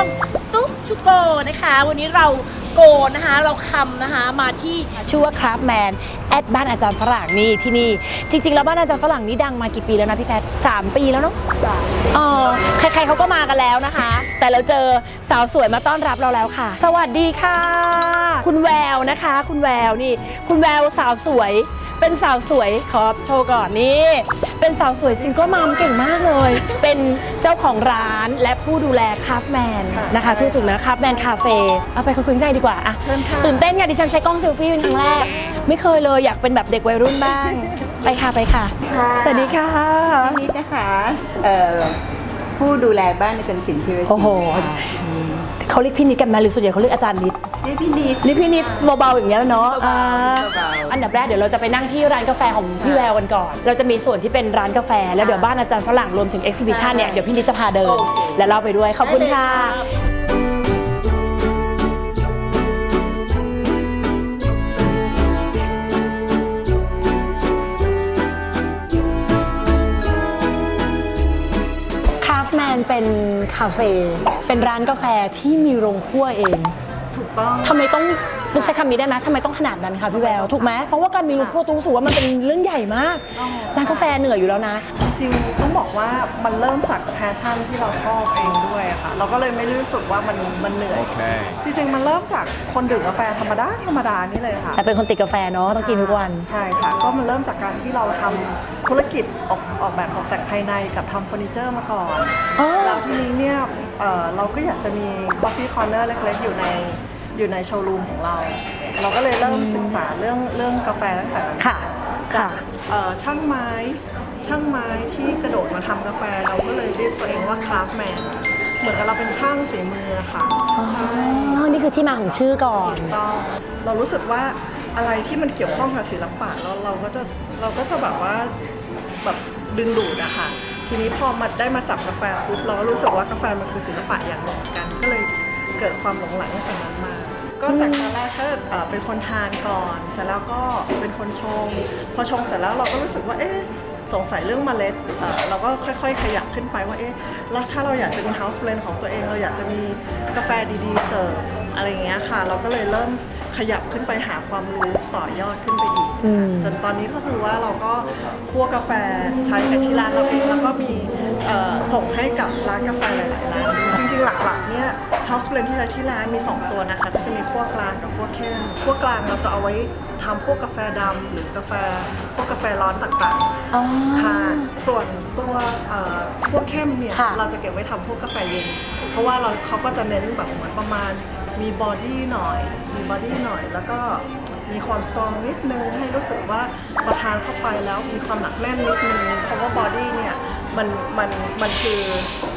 องตุ๊กชุโกนะคะ วันนี้เราโกนะคะเราคำนะคะมาที่ชื่อว่าคราฟแมนแอดบ้านอาจารย์ฝรั่งนี่ที่นี่ จริง ๆ แล้วบ้านอาจารย์ฝรั่งนี่ดังมากี่ปีแล้วนะพี่แพทสามปีแล้วเนาะเออใครๆเขาก็มากันแล้วนะคะ แต่เราเจอสาวสวยมาต้อนรับเราแล้วค่ะ สวัสดีค่ะ คุณแววนะคะ คุณแววนี่ คุณแววสาวสวยเป็นสาวสวยขอโชว์ก่อนนี่ เป็นสาวสวยซิงเกิลมัมเก่งมากเลย เป็นเจ้าของร้านและผู้ดูแลคาฟแมนนะคะทุกถูกนะคาฟแมนคาเฟ่เอาไปคุยกันได้ดีกว่าอะตื่นเต้นไงดิฉันใช้กล้องเซลฟี่เป็นครั้งแรก ไม่เคยเลยอยากเป็นแบบเด็กวัยรุ่นบ้าง ไปค่ะไปค่ะค่ะสวัสดีค่ะนิดนะคะเอ่อผู้ดูแลบ้านในกันสินพิรศรีโอ้โหค่ะเขาเรียกพี่นิดกันไหมาหรือส่วนใหญ่เขาเรียกอาจารย์นิด นี่พี่นิด นี่พี่นิดเบาๆอย่างเงี้ยแล้วเนาะเบาๆอ่าเบาๆ อันดับแรกเดี๋ยวเราจะไปนั่งที่ร้านกาแฟของพี่แววกันก่อน เราจะมีส่วนที่เป็นร้านกาแฟ แล้วเดี๋ยวบ้านอาจารย์ฝรั่งรวมถึงเอ็กซิบิชันเนี่ยเดี๋ยวพี่นิดจะพาเดิน และเราไปด้วยขอบคุณค่ะ คราฟแมนเป็นคาเฟ่ เป็นร้านกาแฟที่มีโรงคั่วเองถูก ต้อง ทำไมต้องใช้คำนี้ได้ไหมทำไมต้องขนาดนั้นคะพี่แววถูกไหมเพราะว่าการมีโรงครัวตู้รู้สึกว่ามันเป็นเรื่องใหญ่มากร้านกาแฟเหนื่อยอยู่แล้วนะ จริงๆต้องบอกว่ามันเริ่มจากแพชชั่นที่เราชอบเองด้วยอะค่ะเราก็เลยไม่รู้สึกว่ามันมันเหนื่อยจริงๆ มันเริ่มจากคนดื่มกาแฟธรรมดาธรรมดานี่เลยค่ะแต่เป็นคนติดกาแฟเนาะต้องกินทุกวัน ใช่ค่ะ ก็มันเริ่มจากการที่เราทำธุรกิจออกออกแบบตกแต่งภายในกับทำเฟอร์นิเจอร์มาก่อนอ๋อ แล้วทีนี้เนี่ยเอ่อเราก็อยากจะมี coffee corner เล็กๆ อยู่ใน อยู่ในโชว์รูมของเรา เราก็เลยเริ่มศึกษาเรื่องเรื่องกาแฟตั้งแต่นั้นค่ะ ค่ะ เอ่อช่างไม้ช่างไม้ที่กระโดดมาทำกาแฟเราก็เลยเรียกตัวเองว่าคราฟแมนเหมือนกับเราเป็นช่างฝีมือค่ะใช่อ๋อนี่คือที่มาของชื่อก่อนต้องเรารู้สึกว่าอะไรที่มันเกี่ยวข้องกับศิลปะเราเราก็จะเราก็จะแบบว่าแบบดึงดูดอะค่ะทีนี้พอมาได้มาจับกาแฟปุ๊บเราก็รู้สึกว่ากาแฟมันคือศิลปะอย่างหนึ่งเหมือนกันก็เลย เกิดความหลงไหลตั้งแต่นั้นมา ก็จากตอนแรกก็เอ่อเป็นคนทานก่อนเสร็จแล้วก็เป็นคนชง พอชงเสร็จแล้วเราก็รู้สึกว่าเอ๊ะสงสัยเรื่องเมล็ดเราก็ค่อยๆ ขยับขึ้นไปว่า เอ๊ะ แล้วถ้าเราอยากจะมี house blend ของตัวเอง เราอยากจะมีกาแฟดีๆ เสิร์ฟอะไรอย่างเงี้ยค่ะ เราก็เลยเริ่มขยับขึ้นไปหาความรู้ต่อยอดขึ้นไปอีก จนตอนนี้ก็คือว่าเราก็คั่วกาแฟใช้กันที่ร้านเราเอง แล้วก็มีส่งให้กับร้านกาแฟหลายๆร้านด้วย ริงๆ หลักๆ เนี่ย house blend ที่ใช้ที่ร้านมี 2 ตัวนะคะก็จะมีคั่วกลางกับคั่วเข้มคั่วกลางเราจะเอาไว้ทำพวกกาแฟดำหรือกาแฟพวกกาแฟร้อนต่างๆอ๋อค่ะ ส่วนตัวเอ่อพวกเข้มเนี่ยค่ะ เราจะเก็บไว้ทำพวกกาแฟเย็น เพราะว่าเราเขาก็จะเน้นแบบเหมือนประมาณมีบอดี้หน่อย มีบอดี้หน่อย แล้วก็มีความสตรองนิดนึงให้รู้สึกว่าพอทานเข้าไปแล้วมีความหนักแน่นนิดนึงเพราะว่าบอดี้เนี่ย มันมันมันคือ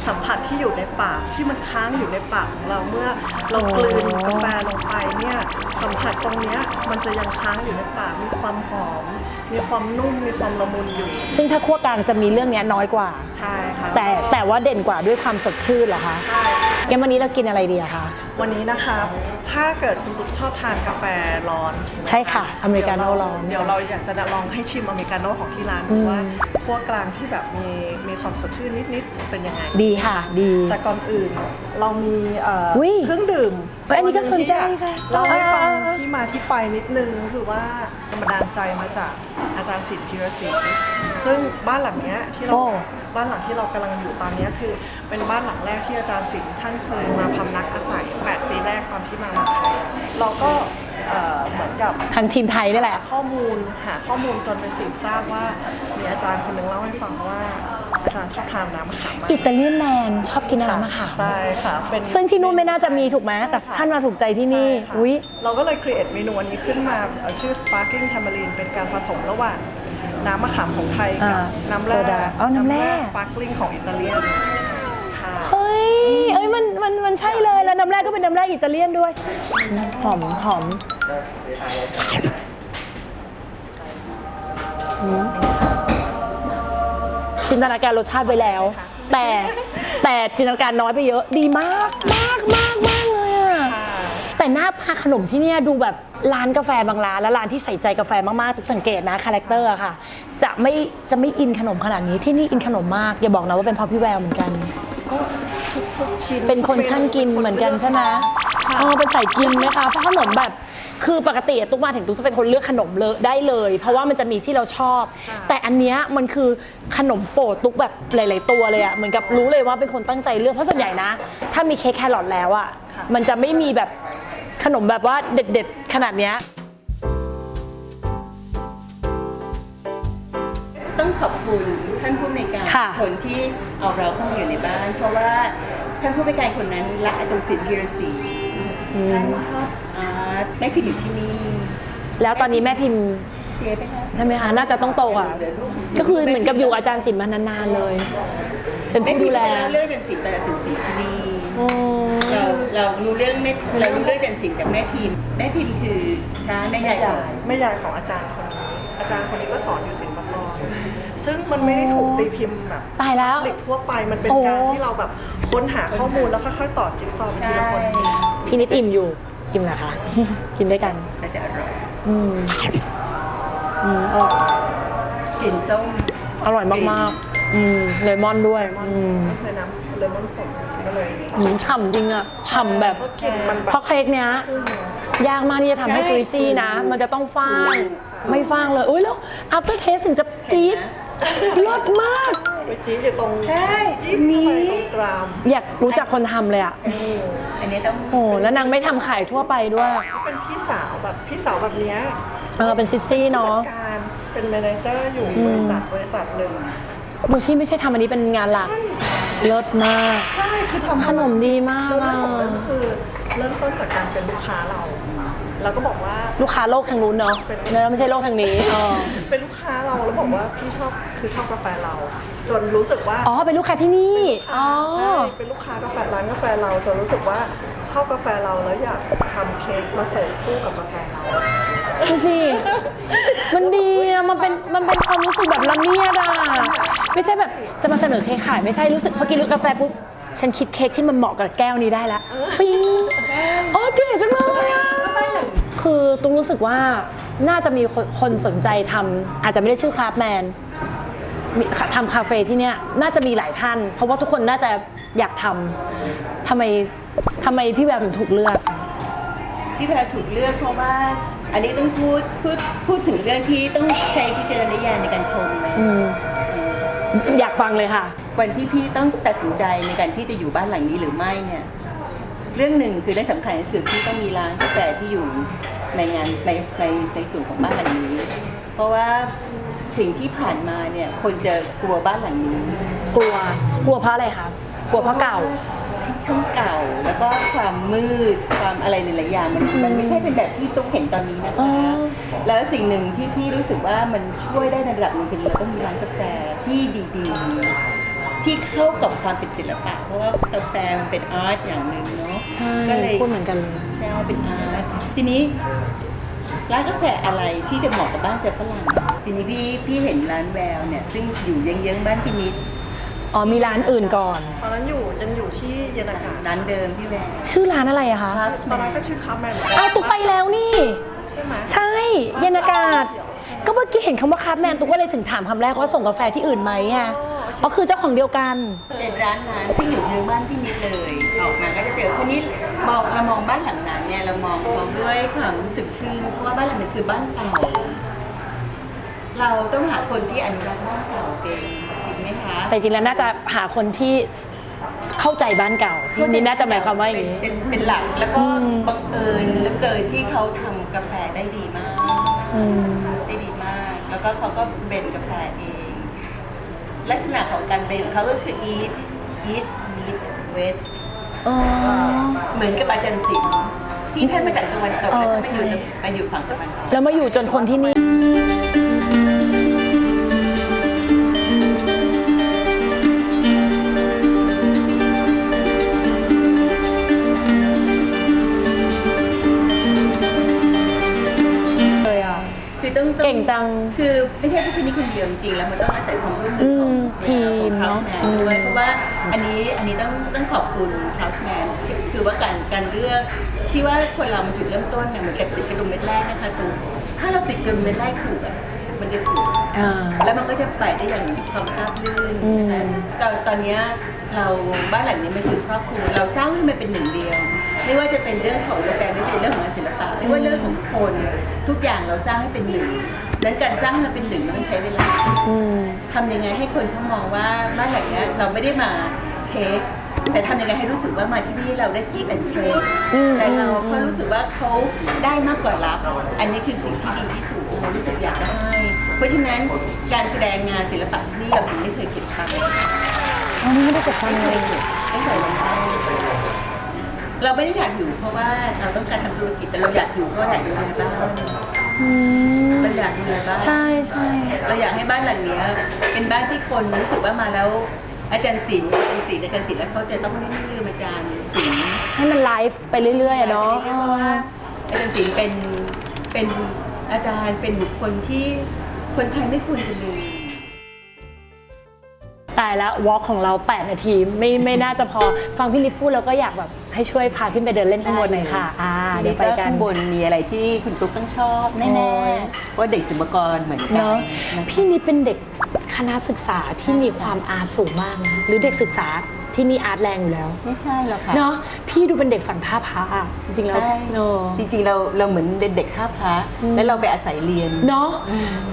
สัมผัสที่อยู่ในปากที่มันค้างอยู่ในปากของเราเมื่อเรากลืนกาแฟลงไปเนี่ยสัมผัสตรงเนี้ยมันจะยังค้างอยู่ในปากมีความหอม มีความนุ่มมีความละมุนอยู่ ซึ่งถ้าคั่วกลางจะมีเรื่องเนี้ยน้อยกว่า ใช่ค่ะแต่แต่ว่าเด่นกว่าด้วยความสดชื่นเหรอคะ ใช่ งั้นวันนี้เรากินอะไรดีอะคะ วันนี้นะคะถ้าเกิดคุณตุ๊กชอบทานกาแฟร้อนใช่ค่ะอเมริกาโน่ร้อนเดี๋ยวเราอยากจะลองให้ชิมอเมริกาโน่ของที่ร้านดูว่าคั่วกลางที่แบบมีมีความสดชื่นนิดๆเป็นยังไงดีค่ะดีแต่ก่อนอื่นเรามีเอ่ออยเครื่องดื่มเฮ้ยอันนี้ก็สนใจค่ะเราให้ฟังอ่า ที่มาที่ไปนิดนึงก็คือว่ากรรมดาลใจมาจาก อาจารย์สิทธิ์ธีรศรีซึ่งบ้านหลังเนี้ยที่เราโอ้ บ้านหลังที่เรากำลังอยู่ตอนเนี้ยคือ เป็นบ้านหลังแรกที่อาจารย์สิงห์ท่านเคยมาพำนักอาศัย 8 ปีแรกตอนที่มาเมืองไทยเราก็เอ่อเหมือนกับ ทางทีมไทยนี่แหละหาข้อมูลหาข้อมูลจนไปสืบทราบว่ามีอาจารย์คนหนึ่งเล่าให้ฟังว่าอา จารย์ชอบทานน้ำมะขามมากอิตาเลียนแมนชอบกินน้ำมะขามใช่ค่ะเป็นซึ่งที่นู่นไม่น่าจะมีถูกไหมแต่ท่านมาถูกใจที่นี่ใช่ค่ะอุ้ยเราก็เลยครีเอทเมนูอันนี้ขึ้นมาเอ่อชื่อ Sparkling Tamarind เป็นการผสมระหว่างน้ำมะขามของไทยกับอ่าน้ำแร่โซดาอ๋อน้ำแร่ Sparkling ของอิตาเลียนค่ะเฮ้ยเอ้ยมันมันมันใช่เลยแล้วน้ำแรกก็เป็นน้ำแรกอิตาเลียนด้วยหอมหอมอืม จินตนาการรสชาติไว้แล้ว แต่แต่จินตนาการน้อยไปเยอะดีมากมากมากมากเลยอะแต่หน้าตาขนมที่เนี่ยดูแบบร้านกาแฟบางร้านและร้านที่ใส่ใจกาแฟมากๆทุกสังเกตนะคาแรคเตอร์อะค่ะ จะไม่จะไม่อินขนมขนาดนี้ที่นี่อินขนมมากอย่าบอกนะว่าเป็นเพราะพี่แววเหมือนกันทุกทุกชิ้นเป็นคนช่างกินเหมือนกันใช่ไหม อ๋อเป็นสายกินไหมคะ เพราะขนมแบบคือปกติอะตุ๊กมาถึงตุ๊กจะเป็นคนเลือกขนมเลยได้เลย เพราะว่ามันจะมีที่เราชอบ แต่อันเนี้ยมันคือขนมโปรดตุ๊กแบบหลาย ๆ ตัวเลยอะเหมือนกับรู้เลยว่าเป็นคนตั้งใจเลือกเพราะส่วนใหญ่นะ ถ้ามีเค้กแครอทแล้วอะมันจะไม่มีแบบขนมแบบว่าเด็ด ๆ ขนาดเนี้ย ต้องขอบคุณท่านผู้ในวยการค่ะ คนที่เอาเราเข้ามาอยู่ในบ้าน เพราะว่าท่านผู้ในวยการคนนั้นรักอาจารย์ศิลป์ธีรศรี ท่านชอบอาร์ตแม่พิมพ์อยู่ที่นี่แล้วตอนนี้แม่พิมพ์เสียไปแล้วใช่ไหมคะน่าจะต้องโตอะเหลือลูกก็คือเหมือนกับอยู่อาจารย์สิมมานานๆเลย เป็นแม่ผู้พิดูมพ์แลจะเล่าเรื่องอาจารย์ศิลป์แต่อาจารย์ศิลป์ที่นี่อ๋อเราเรารู้เรื่องแม่เรารู้เรื่องอาจารย์ศิลป์จากแม่พิมพ์แม่พิมพ์คือพระแม่แม่ยายขยาองยแม่ยายของอาจารย์คนนี้ อาจารย์คนนี้ก็สอนอยู่ศิลปากรซึ่งมันไม่ได้ถูกตีพิมพ์แบบตายแล้วผลิตทั่วไปมันเป็นโอ้การที่เราแบบค้นหาข้อมูลแล้วค่อยๆต่อจิ๊กซอว์ทีใช่ละคนพี่นิดอิ่มอยู่อิ่มนะคะ กินด้วยกันก็จะอร่อยอืมอืมอร่อยกลิ่นส้มอร่อยมากๆ อืมเลมอนด้วยอืมในน้ำเลมอนสดก็เลยอืมฉ่ำจริงอะฉ่ำแบบก็กินมันแบเพบราะเค้กเนี้ยยากมากที่จะทำให้ใช่จุยซี่นะ มันจะต้องฟาง ไม่ฟางเลยอุ้ยแล้ว after taste ถึงจะจี๊ดรสมาก ไปจี๊ดอยู่ตรงใช่จี๊ดมีเข้าไปตรงกรามอยากรู้จักคนทำเลยอะอันนี้ต้องโอ้แล้วนางไม่ทำขายทั่วไปด้วย เป็นพี่สาวแบบพี่สาวแบบเนี้ยเออเป็นซิสซี่เนาะจัดการเป็นแมเนเจอร์อยู่บริษัทบริษัทหนึ่งโดยที่ไม่ใช่ทำอันนี้เป็นงานหลักเลิศมาก ใช่คือทำขนมดีมาก เริ่มอะต้นของเรื่องคือเริ่มต้นจากการเป็นลูกค้าเรา เราก็บอกว่าลูกค้าโลกทางนู้นเนาะเนอะไม่ใช่โลกทางนี้อ๋อเป็นลูกค้าเราแล้วบอกว่าพี่ชอบคือชอบกาแฟเรา จนรู้สึกว่าอ๋อเป็นลูกค้าที่นี่อ๋อใช่เป็นลูกค้ากาแฟร้านกาแฟเราจนรู้สึกว่าชอบกาแฟเราแล้วอยากทำเค้กมาเสิร์ฟคู่กับกาแฟเราดูสิมันดีอะมันเป็นมันเป็นความรู้สึกแบบละเมียดอะไม่ใช่แบบจะมาเสนอเค้กขายไม่ใช่รู้สึกพอกินลูกกาแฟปุ๊บฉันคิดเค้กที่มันเหมาะกับแก้วนี้ได้ละปิ๊งโอ้เก๋จังเลยอะ คือตุ้รู้สึกว่าน่าจะมีคนคนสนใจทำอาจจะไม่ได้ชื่อคราฟแมนมีทำคาเฟ่ที่เนี่ยน่าจะมีหลายท่าน เพราะว่าทุกคนน่าจะอยากทำทำไมทำไมพี่แววถึงถูกเลือก พี่แพรถูกเลือกเพราะว่า อันนี้ต้องพูดพูดพูดถึงเรื่องที่ต้องใช้พิจารณญาณในการชมนะอืม อยากฟังเลยค่ะ วันที่พี่ต้องตัดสินใจในการที่จะอยู่บ้านหลังนี้หรือไม่เนี่ย เรื่องหนึ่งคือเรื่องสำคัญก็คือพี่ต้องมีร้านกาแฟที่อยู่ ในงานในในในส่วนของบ้านหลังนี้ เพราะว่าสิ่งที่ผ่านมาเนี่ยคนจะกลัวบ้านหลังนี้กลัวกลัวเพราะอะไรคะกลัวเพราะเก่า ทั้งเก่าแล้วก็ความมืดความอะไรหลายๆอย่างมันมันไม่ใช่เป็นแบบที่ตุ๊กเห็นตอนนี้นะอ๋คะอ แล้วสิ่งหนึ่งที่พี่รู้สึกว่ามันช่วยได้ในระดับหนึ่งคือเราต้องมีร้านกาแฟที่ดีๆ ที่เข้ากับความเป็นศิลปะ เพราะว่ากาแฟมันเป็นอาร์ตอย่างหนึ่งเนาะใช่ก็เลยพูดเหมือนกันเลยใช่เป็นอาร์ตทีนี้ร้านกาแฟอะไรที่จะเหมาะกับบ้านใจฝรั่งทีนี้พี่พี่เห็นร้านแววเนี่ยซึ่งอยู่เยื้องๆบ้านพี่นิดอ๋อมีร้านอื่นก่อน ตอนนั้นอยู่ยังอยู่ที่เยนนากาศร้านเดิมพี่แววชื่อร้านอะไรอะคะครับตอนนั้นก็ชื่อคาแมนเอาตุ๊กไปแล้วนี่ ใช่ไหมใช่เย็นอากาศ ก็เมื่อกี้เห็นคำว่าคาร์แมนตุ๊กก็เลยถึงถามคำแรกว่าส่งกาแฟที่อื่นไหมอะ อ๋อคือเจ้าของเดียวกัน เป็นร้านนั้นซึ่งอยู่เยื้องบ้านพี่นิดเลยออกมาก็จะเจอคนนี้มองเรามองบ้านหลังนั้นเนี่ยเรามองพร้อมด้วยความรู้สึกทึ่งเพราะว่าบ้านหลังนั้นคือบ้านเก่าเราต้องหาคนที่อนุรักษ์บ้านเก่าเป็นจริงไหมคะแต่จริงแล้วน่าจะหาคนที่เข้าใจบ้านเก่าพี่นี่น่าจะหมายความว่าอย่างนี้เป็นเป็นหลักแล้วก็อืมบังเอิญเหลือเกินที่เขาทำกาแฟได้ดีมากอืมได้ดีมาก แล้วก็เขาก็เบนกาแฟเอง ลักษณะของการเบนเขาก็คือ eat east meet west อ๋อ เหมือนกับอาจารย์ศิลป์ที่ท่านมาจากตะวันตกเอแล้วอก็ใช่มาอยู่มาอยู่ฝั่งตะวันออก แล้วมาอยู่จนคนที่นี่ เลยอะ คือต้องต้องเก่งจัง คือ ไม่ใช่แค่คนนี้คนเดียวจริงๆแล้วมันต้องอาศัยความร่วมมือของอืมทีมของเนอะด้วยเพราะว่าอันนี้อันนี้ต้องต้องขอบคุณ Couchman ที่คือว่าการการเลือกที่ว่าคนเรามันจุดเริ่มต้นเนี่ยเหมือนกับติดกระดุมเม็ดแรกนะคะตูถ้าเราติดกระดุมเม็ดแรกถูกอะมันจะถูกแล้วมันก็จะไปได้อย่างความราบรื่นนะคะตอนตอนนี้เราบ้านหลังนี้มันคือครอบครัวเราสร้างให้มันเป็นหนึ่งเดียว ไม่ว่าจะเป็นเรื่องของกาแฟไม่ว่าจะเป็นเรื่องของศิลปะไม่ว่าเรื่องของคน ทุกอย่างเราสร้างให้เป็นหนึ่ง นั้นการสร้างให้มันเป็นหนึ่งมันต้องใช้เวลาอืมทำยังไงให้คนเขามองว่าบ้านหลังเนี้ยเราไม่ได้มาเทคแต่ทำยังไงให้รู้สึกว่ามาที่นี่เราได้กีบแอนเทคอืมแต่เราเขารู้สึกว่าเขาได้มากกว่ารับ อันนี้คือสิ่งที่ดีที่สุดเรารู้สึกอยากจะให้เพราะฉะนั้นการแสดงงานศิลปะที่นี่เราถึงไม่เคยเก็บตังค์ อันนี้ไม่ได้เก็บตังค์เลยตั้งแต่วันแรกเราไม่ได้อยากอยู่เพราะว่าเราต้องการทำธุรกิจแต่เราอยากอยู่เพราะอยากอยู่ในบ้าน อืมเราอยากอยู่ในบ้านใช่ใช่เราอยากให้บ้านหลังเนี้ยเป็นบ้านที่คนรู้สึกว่ามาแล้ว อาจารย์ศิลป์อาจารย์ศิลป์อาจารย์ศิลป์แล้วเขาจะต้องไม่ได้ลืมอาจารย์ศิลป์ ให้มันไลฟ์ไปเรื่อยๆอะเนาะเพราะว่าอาจารย์ศิลป์เป็นเป็นอาจารย์เป็นบุคคลที่คนไทยไม่ควรจะลืม ตายแล้ววอล์กของเรา 8 นาทีไม่ไม่น่าจะพอฟังพี่ลิศพูดแล้วก็อยากแบบ ให้ช่วยพาขึ้นไปเดินเล่นข้างบนหน่อยค่ะอ่าเดี๋ยวไปกัน ข้างบนมีอะไรที่คุณตุ๊กต้องชอบแน่โอ้ยๆว่าเด็กศิลปากรเหมือนกัเนาะนะคะพี่นิดเป็นเด็กคณะศึกษาที่มีความอาร์ตสูงมากนะหรือเด็กศึกษาที่มีอาร์ตแรงอยู่แล้ว ไม่ใช่หรอกค่ะ เนาะพี่ดูเป็นเด็กฝั่งท่าพระอะจริงๆแล้วใช่ เนาะจริงๆเราเราเหมือนเด็กๆท่าพระแล้วเราไปอาศัยเรียน เนาะ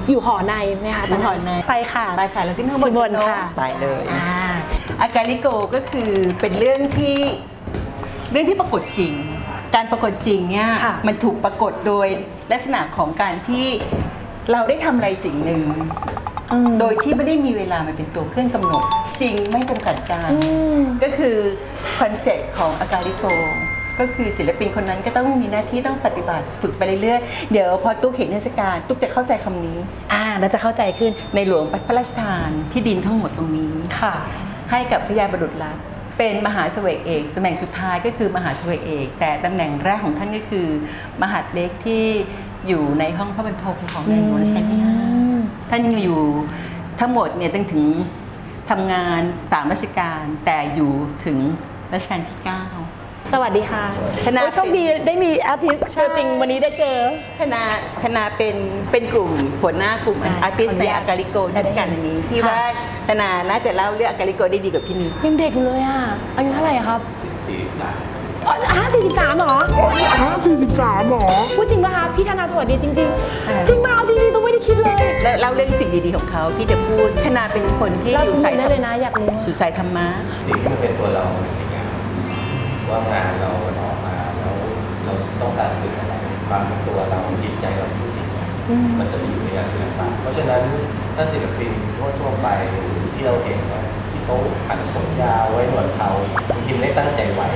อยู่หอในไหมคะอยู่หอใน ไปค่ะ ไปค่ะเราขึ้นข้างบนขึ้นบนกัเอค่ะ ไปเลย อ่า อาการิโกก็คือเป็นเรื่องที่ เรื่องที่ปรากฏจริง การปรากฏจริงเนี่ยค่ะมันถูกปรากฏโดยลักษณะของการที่เราได้ทำอะไรสิ่งหนึ่ง อืม โดยที่ไม่ได้มีเวลามาเป็นตัวเครื่องกำหนด จริงไม่จำกัดการ อืม ก็คือคอนเซ็ปต์ของอาการิโก ก็คือศิลปินคนนั้นก็ต้องมีหน้าที่ต้องปฏิบัติฝึกไปเรื่อยๆ เดี๋ยวพอตุ๊กเห็นเทศกาลตุ๊กจะเข้าใจคำนี้ อ่าเราจะเข้าใจขึ้นในหลวงพระราชทานที่ดินทั้งหมดตรงนี้ ค่ะ ให้กับพระยาบรุษรัตน์ เป็นมหาเสวกเอกตำแหน่งสุดท้ายก็คือมหาเสวกเอก แต่ตำแหน่งแรกของท่านก็คือ มหาดเล็กที่อยู่ในห้องพระบรรทมของในหลวงรัชกาลที่ห้าอืมท่านอยู่ทั้งหมดเนี่ยตั้งถึงทำงานสามราชการแต่อยู่ถึงรัชกาลที่9 สวัสดีค่ะคณะ โอ้ยโชคดีได้มีอาร์ติสต์ใช่ตัวจริงวันนี้ได้เจอ คณะคณะเป็นเป็นกลุ่มหัวหน้ากลุ่มอ่าอาร์ติสขออนุในญาตอากาลิโกเทศกาลอันนี้พี่ค่ะ ว่าคณะน่าจะเล่าเรื่องอากาลิโกได้ดีกว่าพี่นิดยังเด็กอยู่เลยอะ อายุเท่าไหร่อะครับสี่สิบสามห้าสี่สิบสามเหรอห้าสี่สิบสามหรอพูดจริงป่ะคะพี่ธนาสวัสดีจริงอ่าๆจริงป่ะเอาจริงๆต้องไม่ได้คิดเลย แล้วเล่าเรื่องสิ่งดีๆของเขาพี่จะพูดคณะเป็นคนที่เราอยู่ทุกคสายนได้ธรรเลยนะอยากรู้ สู่สายธรรมะสิ่งที่มันเป็นตัวเราในงาน ว่างานเรามันออกมาแล้วเราต้องการสื่ออะไรความเป็นตัวเราจิตใจเราจริงๆเนี่ยมันจะมีอยู่ในงานศิลปะเพราะฉะนั้นถ้าศิลปินทั่วๆไปหรือที่เราเห็นว่าที่เขาหันผมยาวไว้หนวดเขาบางทีไม่ได้ตั้งใจไว้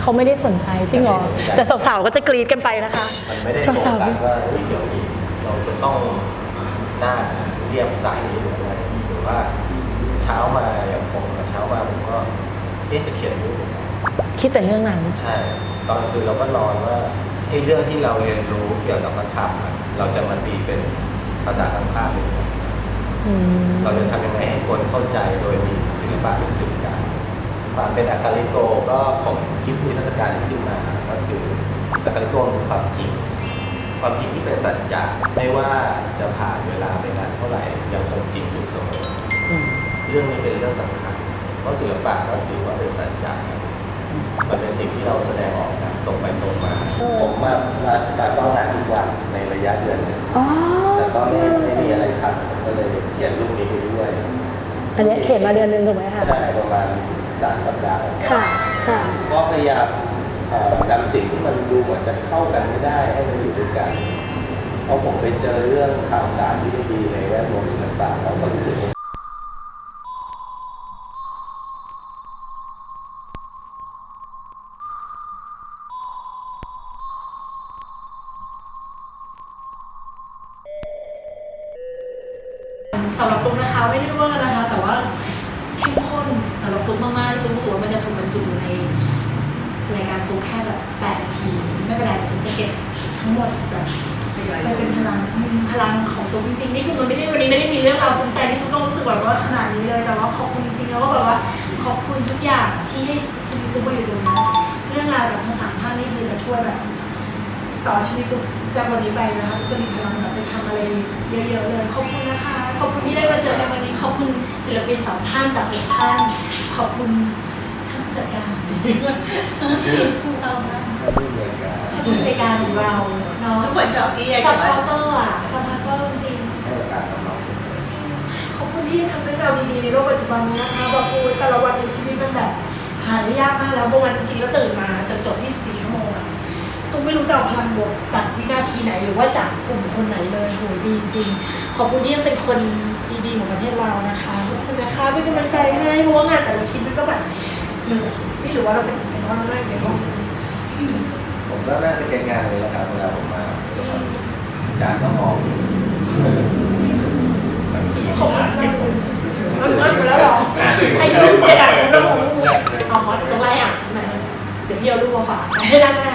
เขาไม่ได้สนใจจริงเหรอไม่ได้สนใจแต่สาวๆก็จะกรีดกันไปนะคะมันไม่ได้โฟสาวกัสว่าเฮ้ยเดี๋ยวนี้เราจะต้องหน้าเรียบใสหรืออะไรหรือว่าเช้ามาอย่างผมอะเช้ามาผมก็เอ๊ะจะเขียนรูปๆ คิดแต่เรื่องนั้น ใช่ ตอนคืนเราก็นอนว่าไอ้เรื่องที่เราเรียนรู้เกี่ยวกับพระธรรมอะเราจะมาตีเป็นภาษาทางภาพยังไงอืมเราจะทำยังไงให้คนเข้าใจโดยมีศิลปะเป็นสื่อกลางความเป็นอาการิโกก็ผมคิดวิทยาการนี้ขึ้นมา ก็คืออาการิโกคือความจริง ความจริงที่เป็นสัจจะไม่ว่าจะผ่านเวลาไปนานเท่าไหร่ยังคงจริงอยู่เสมออเรื่องนี้เป็นเรื่องสำคัญ เพราะศิลปะก็ถือว่าเป็นสัจจะ มันเป็นสิ่งที่เราแสดงออกนะตรงไปตรงมา ผมมามามาต้องงานทุกวันในระยะเดือนหนึงอ๋อแต่ก็ไม่ไม่มีอะไรทำผมก็เลยเขียนรูปนี้ไปด้วยอันเนี้ยเขียนมาเดือนหนึงถูกไหมคะใช่ประมาณสามสัปดาห์ค่ะค่ะ ก็พยายามเอ่อนำสิ่งที่มันดูเหมือนจะเข้ากันไม่ได้ให้มันอยู่ด้วยกันเพราะผมไปเจอเรื่องข่าวสารที่ไม่ดีในแวดวงศิลปะแล้วก็รู้สึกว่า สำหรับตุ๊กนะคะไม่ได้เวอร์นะคะ แต่ว่าเข้มข้นสำหรับตุ๊กมากๆที่ตุ๊กรู้สึกว่ามันจะถูกบรรจุอยู่ในรายการตุ๊กแค่แบบ8นาที ไม่เป็นไรแต่ตุ๊กจะเก็บทั้งหมดแบบไปเป็นพลังอืมพลังของ ตุ๊กจริงๆนี่คือมันไม่ได้วันนี้ไม่ได้มีเรื่องราวสนใจที่ตุ๊กต้องรู้สึกแบบว่าขนาดนี้เลยแต่ว่าขอบคุณจริงๆแล้วก็แบบว่าขอบคุณทุกอย่างที่ให้ชีวิตตุ๊กมาอยู่ตรงนี้เรื่องราวจากทั้งสามท่านนี่คือจะช่วยแบบต่อชีวิตตุ๊กจากวันนี้ไปนะคะตุ๊กจะมีพลังแบบไปทำอะไรเยอะๆเลยขอบคุณนะคะขอบคุณที่ได้มาเจอกันวันนี้ขอบคุณศิลปินสองท่านจากหกท่านขอบคุณท่านผู้จัดการ ผู้บริการท่านผู้ ในวยการของเราเนาะทุกคนชอบพี่ซัพพอร์เตอร์อะซัพพอร์เตอร์จริงให้โอกาสน้องๆเสมอๆขอบคุณที่ทำให้เราดีๆในโลกปัจจุบันนี้นะคะบอกกูแต่ละวันในชีวิตมันแบบหาได้ยากมากแล้วบางวันจริงๆแล้วตื่นมาจนจบ 24 ชั่วโมงอะตุ้มไม่รู้จะเอาพลังบวกจากวินาทีไหนหรือว่าจากกลุ่มคนไหนเลยโหดีจริงๆขอบคุณที่ยังเป็นคนดีๆของประเทศเรานะคะขอบคุณนะคะเป็นกำลังใจให้เพราะว่างานแต่ละชิ้นมันก็แบบเหนื่อยไม่รู้ว่าเราเป็นเป็นเพราะเราได้ในห้อง นี้ผมก็น่าสเก็ตงานเลยแหละครับเวลาผมมาอาจารย์ก็มองขอบคุณมากเลยเอาเงินไปแล้วหรออายุเจ็ดอะคุณต้องรู้อ๋อตรงไรอะใช่ไหมเดี๋ยวพี่เอารูปมาฝากให้ด้านหน้า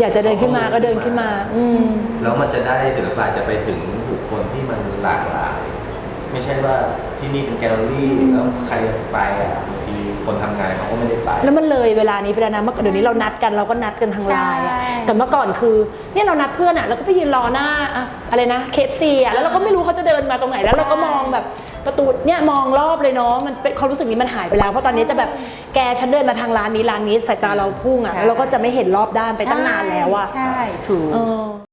อยากจะเดินขึ้นมาก็เดินขึ้นมา อืม แล้วมันจะได้ศิลปะจะไปถึงบุคคลที่มันหลากหลาย ไม่ใช่ว่าที่นี่เป็นแกลเลอรี่แล้วใครไปอะบางทีคนทำงานเขาก็ไม่ได้ไป แล้วมันเลยเวลานี้ไปแล้วนะเมื่อก่อนเดี๋ยวนี้เรานัดกันเราก็นัดกันทางไลน์อะแต่เมื่อก่อนคือเนี่ยเรานัดเพื่อนอะแล้วก็ไปยืนรอหน้าอะอะไรนะเคฟซีอะแล้วเราก็ไม่รู้เขาจะเดินมาตรงไหนแล้วเราก็มองแบบ ประตูเนี่ยมองรอบเลยเนาะมันเป็นความรู้สึกนี้มันหายไปแล้วเพราะตอนนี้จะแบบแกฉันเดินมาทางร้านนี้ร้านนี้สายตาเราพุ่งอะแล้วเราก็จะไม่เห็นรอบด้านไปตั้งนานแล้วอะใช่ถูก เออ